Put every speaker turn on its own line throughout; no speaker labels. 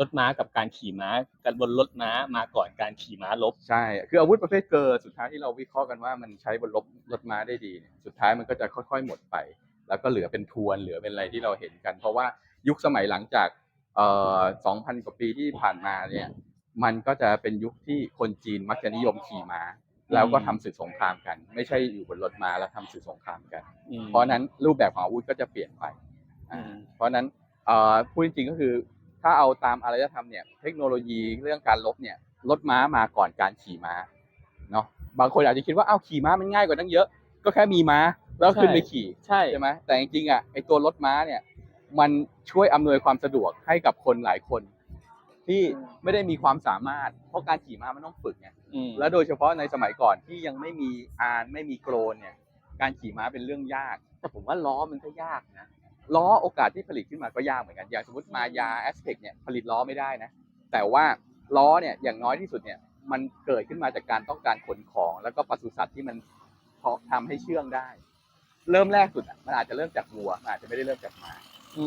รถม้ากับการขี่ม้ากันบนรถม้ามาก่อนการขี่ม้าลบ
ใช่ คืออาวุธประเภทเกอร์สุดท้ายที่เราวิเคราะห์กันว่ามันใช้บนรถรถม้าได้ดีเนี่ยสุดท้ายมันก็จะค่อยๆหมดไป แล้วก็เหลือเป็นทวนเหลือเป็นอะไรที่เราเห็นกัน เพราะว่ายุคสมัยหลังจากเอ่อ2,000 กว่าปีที่ผ่านมาเนี่ยมันก็จะเป็นยุคที่คนจีนมักจะนิยมขี่ม้า แล้วก็ทำศึกสงครามกัน ไม่ใช่อยู่บนรถม้าแล้วทำศึกสงครามกัน
อืม
เพราะฉะนั้นรูปแบบของอาวุธก็จะเปลี่ยนไป
อื
อ่ามเพราะฉะนั้นเอ่อพูดจริงๆก็คือ ถ้าเอาตามอารยธรรมเนี่ยเทคโนโลยีเรื่องการลบเนี่ยรถม้ามาก่อนการขี่ม้าเนาะบางคนอาจจะคิดว่าอ้าวขี่ม้ามันง่ายกว่าตั้งเยอะ ก็แค่มีม้าแล้วขึ้นไปขี่
ใช่
ใช่ไหมแต่จริงๆอะไอตัวรถม้าเนี่ยมันช่วยอำนวยความสะดวกให้กับคนหลายคน ที่ไม่ได้มีความสามารถ เพราะการขี่ม้ามันต้องฝึกไง
อืม
และโดยเฉพาะในสมัยก่อนที่ยังไม่มีอานไม่มีโกรนเนี่ย การขี่ม้าเป็นเรื่องยาก แต่ผมว่าล้อมันก็ยากนะ ล้อโอกาสที่ผลิตขึ้นมาก็ยากเหมือนกัน อย่างสมมติมายาแอสเ c กเนี่ยผลิตล้อไม่ได้นะ แต่ว่าล้อเนี่ยอย่างน้อยที่สุดเนี่ยมันเกิดขึ้นมาจากการต้องการขนของ แล้วก็ปศุสัตว์ที่มันเพาะทำให้เชื่องได้ เริ่มแรกสุดอะมันอาจจะเริ่มจากวัวมันอาจจะไม่ได้เริ่มจากม้า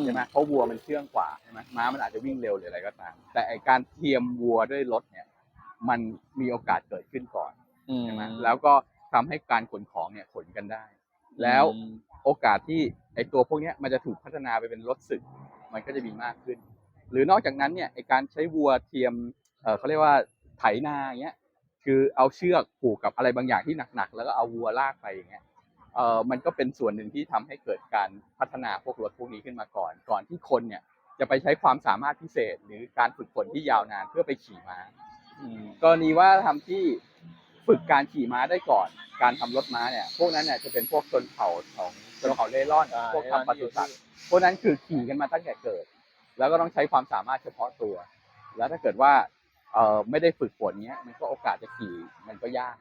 ใช่ไหมเพราะวัวมันเชื่องกว่าใช่ไหมม้ามันอาจจะวิ่งเร็วหรืออะไรก็ตาม แต่ไอการเทียมวัวด้วยรถเนี่ย มันมีโอกาสเกิดขึ้นก่อน
อืม
ใช่ไหมแล้วก็ทำให้การขนของเนี่ยขนกันได้ แล้ว
อืม
โอกาสที่ไอตัวพวกเนี้ยมันจะถูกพัฒนาไปเป็นรถศึก มันก็จะมีมากขึ้น หรือนอกจากนั้นเนี่ยไอการใช้วัวเทียมเออเขาเรียกว่าไถนาอย่างเงี้ยคือเอาเชือกผูกกับอะไรบางอย่างที่หนักๆ แล้วก็เอาวัวลากไปอย่างเงี้ยเอ่อมันก็เป็นส่วนหนึ่งที่ทำให้เกิดการพัฒนาพวกรถพวกนี้ขึ้นมาก่อน ก่อนที่คนเนี่ยจะไปใช้ความสามารถพิเศษ หรือการฝึกฝนที่ยาวนานเพื่อไปขี่ม้า
อืม
กรณีว่าทำที่ ฝึกการขี่ม้าได้ก่อน การทำรถม้าเนี่ย พวกนั้นเนี่ยจะเป็นพวกชนเผ่าของชนเผ่าเล่ร่อน พวกทำปศุสัตว์ พวกนั้นคือขี่กันมาตั้งแต่เกิด แล้วก็ต้องใช้ความสามารถเฉพาะตัว แล้วถ้าเกิดว่าเอ่อไม่ได้ฝึกฝนเนี้ย มันก็โอกาสจะขี่มันก็ยาก